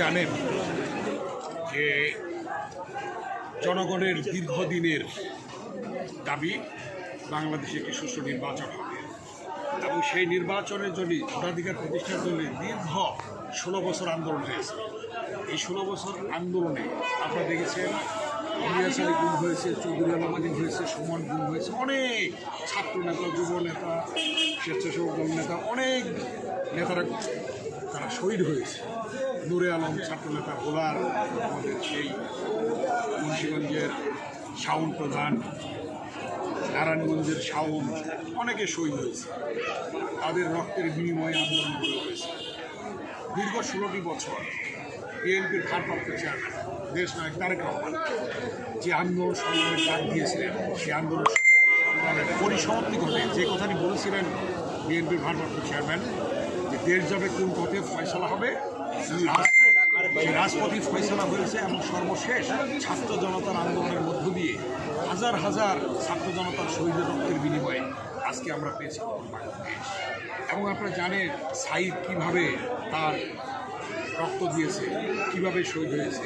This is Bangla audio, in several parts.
জানেন যে জনগণের দীর্ঘদিনের দাবি বাংলাদেশে একটি সুষ্ঠু নির্বাচন হবে। এবং সেই নির্বাচনের জন্য ভোটাধিকার প্রতিষ্ঠার জন্য দীর্ঘ ষোলো বছর আন্দোলন হয়েছে। এই ষোলো বছর আন্দোলনে আপনারা দেখেছেন ইলিয়াস গুম হয়েছে, চৌধুরী আলমাদি হয়েছে, সুমন গুম হয়েছে, অনেক ছাত্র নেতা, যুব নেতা, স্বেচ্ছাসেবক দল নেতা, অনেক নেতারা তারা শহীদ হয়েছে। নূরে আলম ছাত্র নেতা ভোলার আমাদের সেই মুন্সিগঞ্জের শাউন প্রধান নারায়ণগঞ্জের শাউন অনেকে শহীদ হয়েছে। তাদের রক্তের বিনিময়ে আন্দোলন হয়েছে। দীর্ঘ ষোলোটি বছর বিএনপির ভারপ্রাপ্ত চেয়ারম্যান দেশ নায়ক তারেক রহমান, যে আন্দোলন সংগ্রামের ডাক দিয়েছিলেন, সেই আন্দোলন সংগ্রামের পরিসমাপ্তি ঘটে। যে কথাটি বলেছিলেন বিএনপির ভারপ্রাপ্ত চেয়ারম্যান, যে দেশ যাবে কোন পথে ফয়সলা হবে রাজ- সেই রাজপথই ফয়সলা হয়েছে এবং সর্বশেষ ছাত্র জনতার আন্দোলনের মধ্য দিয়ে হাজার হাজার ছাত্র জনতার শহীদের রক্তের বিনিময়ে আজকে আমরা পেয়েছি বাংলাদেশ। এবং আপনারা জানেন সাইদ কীভাবে তার রক্ত দিয়েছে, কীভাবে শহীদ হয়েছে,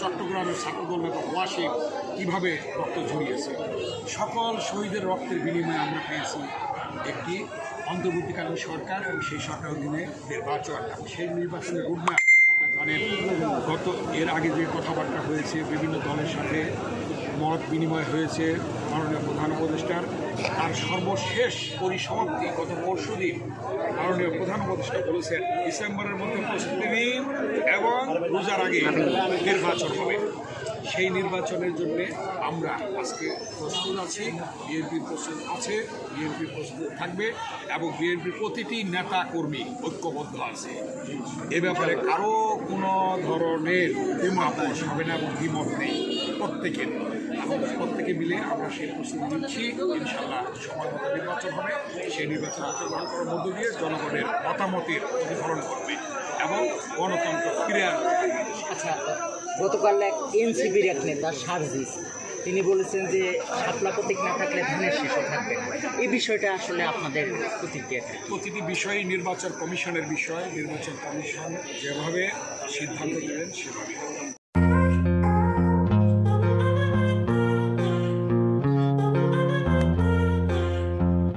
চট্টগ্রামের ছাত্রদল নেতা ওয়াসিম কীভাবে রক্ত ঝরিয়েছে। সকল শহীদের রক্তের বিনিময়ে আমরা পেয়েছি একটি অন্তর্বর্তীকালীন সরকার এবং সেই সরকার অধীনে নির্বাচন। এবং সেই নির্বাচনের রোডম্যাপ আপনারা জানেন, গত এর আগে যে কথাবার্তা হয়েছে, বিভিন্ন দলের সাথে মত বিনিময় হয়েছে মাননীয় প্রধান উপদেষ্টার। আর সর্বশেষ পরিসমাপ্তি গত পরশু দিন মাননীয় প্রধান উপদেষ্টা বলেছেন, ডিসেম্বরের মধ্যে প্রস্তুতি নিন এবং রোজার আগে নির্বাচন হবে। সেই নির্বাচনের জন্য আমরা আজকে প্রস্তুত আছি, বিএনপি প্রস্তুত আছে, বিএনপি প্রস্তুত থাকবে এবং বিএনপির প্রতিটি নেতা কর্মী ঐক্যবদ্ধ আছে। এ ব্যাপারে কারও কোনো ধরনের দ্বিমত হবে না এবং দ্বিমত নেই। প্রত্যেকের প্রত্যেকে মিলে আমরা সেই প্রস্তুতি নিচ্ছি ইনশাল্লাহ সময় মতো নির্বাচন হবে সেই নির্বাচন অংশগ্রহণ করার মধ্য দিয়ে জনগণের মতামতের প্রতিফলন করবে এবং গণতন্ত্র ফিরে আসবে। আচ্ছা গতকাল এক এনসিপির এক নেতা সার্জিস তিনি বলেছেন যে শাপলা প্রতীক না থাকলে ধানের শীষও থাকবে এই বিষয়টা আসলে আপনাদের প্রতিক্রিয়া প্রতিটি বিষয়ই নির্বাচন কমিশনের বিষয় নির্বাচন কমিশন যেভাবে সিদ্ধান্ত নেবেন সেভাবে।